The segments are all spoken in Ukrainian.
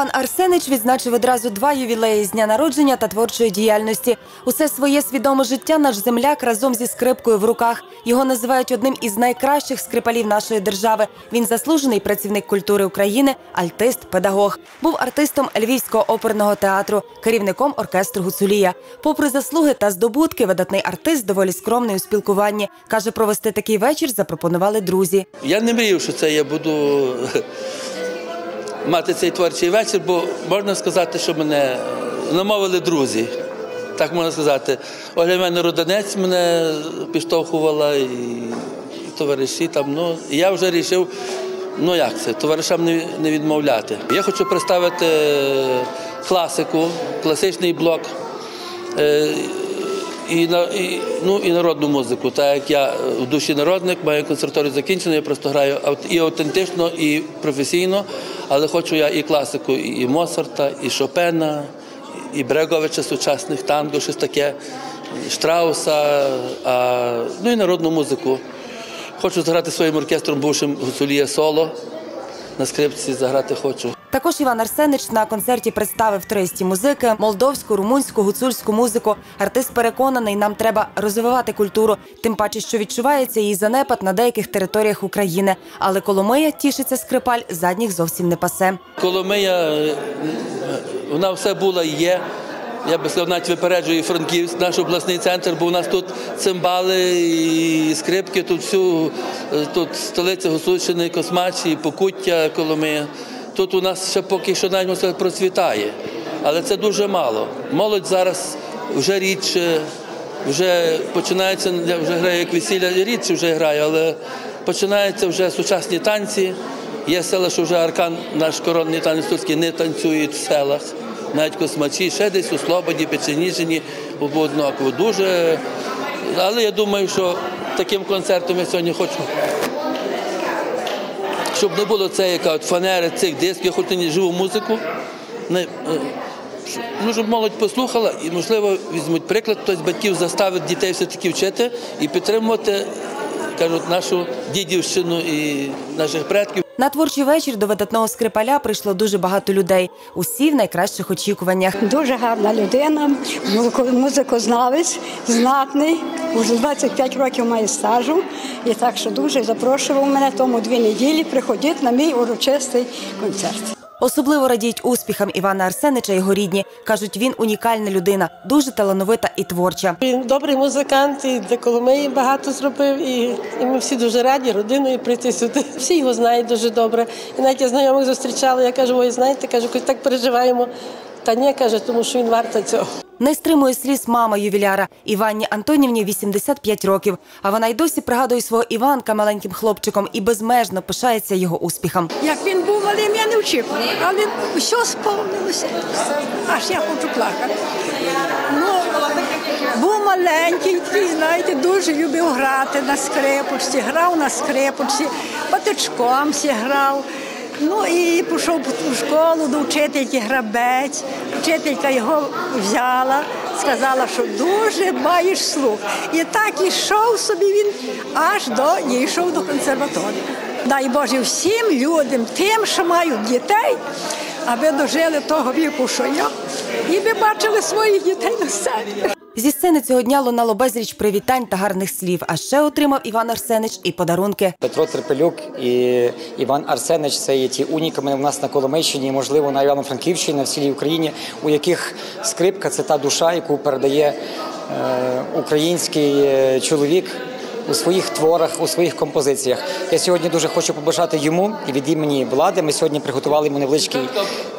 Іван Арсенич відзначив одразу два ювілеї з дня народження та творчої діяльності. Усе своє свідоме життя наш земляк разом зі скрипкою в руках. Його називають одним із найкращих скрипалів нашої держави. Він заслужений працівник культури України, альтист, педагог. Був артистом Львівського оперного театру, керівником оркестру Гуцулія. Попри заслуги та здобутки, видатний артист доволі скромний у спілкуванні. каже, провести такий вечір запропонували друзі. Я не мрію, що це я буду мати цей творчий вечір, бо можна сказати, що мене намовили друзі. Так можна сказати. Оля мене родинець мене підштовхувала і, товариші там. Ну, і я вже вирішив, ну як це, товаришам не, не відмовляти. Я хочу представити класику, класичний блок. Е, і, і, ну, і народну музику. Так як я в душі народник, маю консерваторію закінчену, я просто граю і автентично, і професійно, але хочу я і класику, і Моцарта, і Шопена, і Бреговича сучасних танго, щось таке, Штрауса, а, ну і народну музику. Хочу заграти своїм оркестром бувшим Гуцулія соло. На скрипці заграти хочу. Також Іван Арсенич на концерті представив тристі музики, молдовську, румунську, гуцульську музику. Артист переконаний, нам треба розвивати культуру, тим паче, що відчувається її занепад на деяких територіях України. Але Коломия тішиться скрипаль, задніх зовсім не пасе. Коломия, е, вона все була і є. Я би сказав, навіть випереджую Франківськ, наш обласний центр, бо у нас тут цимбали і скрипки, тут всю е, тут столиця Гусульщини, Космачі, Покуття, Коломия. Тут у нас ще поки що навіть процвітає. Але це дуже мало. Молодь зараз вже рідше, вже починається, я вже граю як весілля, рідше вже граю, але починаються вже сучасні танці. Є села, що вже аркан, наш коронний танець турський, не танцюють в селах. Навіть космачі, ще десь у Слободі, Печеніжині, однаково. Дуже. Але я думаю, що таким концертом я сьогодні хочу. Щоб не було це, яка от фанери цих дисків, я хочу не живу музику. Не, е, ну, щоб молодь послухала і, можливо, візьмуть приклад, хтось батьків заставить дітей все-таки вчити і підтримувати, кажуть, нашу дідівщину і наших предків. На творчий вечір до видатного скрипаля прийшло дуже багато людей. Усі в найкращих очікуваннях. Дуже гарна людина, музико- музикознавець, знатний, вже 25 років має стажу. І так що дуже запрошував мене тому дві неділі. Приходіть на мій урочистий концерт. Особливо радіють успіхам Івана Арсенича його рідні. кажуть, він унікальна людина, дуже талановита і творча. Він добрий музикант, і для Коломиї багато зробив, і, і ми всі дуже раді родиною прийти сюди. Всі його знають дуже добре. І навіть я знайомих зустрічала, я кажу, ой, знаєте, кажу, так переживаємо. Та ні, каже, тому що він вартий цього. Не стримує сліз мама ювіляра Іванні Антонівні 85 років. А вона й досі пригадує свого Іванка маленьким хлопчиком і безмежно пишається його успіхом. Як він був малим, я не очікувала, але все сповнилося. Аж я хочу плакати. Ну, був маленький, знаєте, дуже любив грати на скрипочці, грав на скрипочці, патичком грав. Ну і пішов у школу до вчительки грабець. Вчителька його взяла, сказала, що дуже маєш слух. І так ішов собі він аж до дійшов до консерваторії. Дай Боже всім людям, тим, що мають дітей, аби дожили того віку, що я, і би бачили своїх дітей на сцені. Зі сцени цього дня лунало безліч привітань та гарних слів. А ще отримав Іван Арсенич і подарунки. Петро Трепелюк і Іван Арсенич це є ті уніками у нас на Коломийщині, можливо, на Івано-Франківщині, на всій Україні, у яких скрипка це та душа, яку передає е, український е, чоловік. У своїх творах, у своїх композиціях. Я сьогодні дуже хочу побажати йому і від імені влади. Ми сьогодні приготували йому невеличкий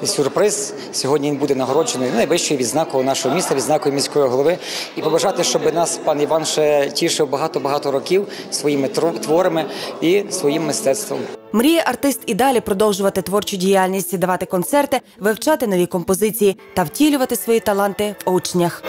сюрприз. Сьогодні він буде нагороджений найвищою відзнакою нашого міста, відзнакою міської голови. І побажати, щоб нас пан Іван ще тішив багато-багато років своїми творами і своїм мистецтвом. Мріє артист і далі продовжувати творчу діяльність, давати концерти, вивчати нові композиції та втілювати свої таланти в учнях.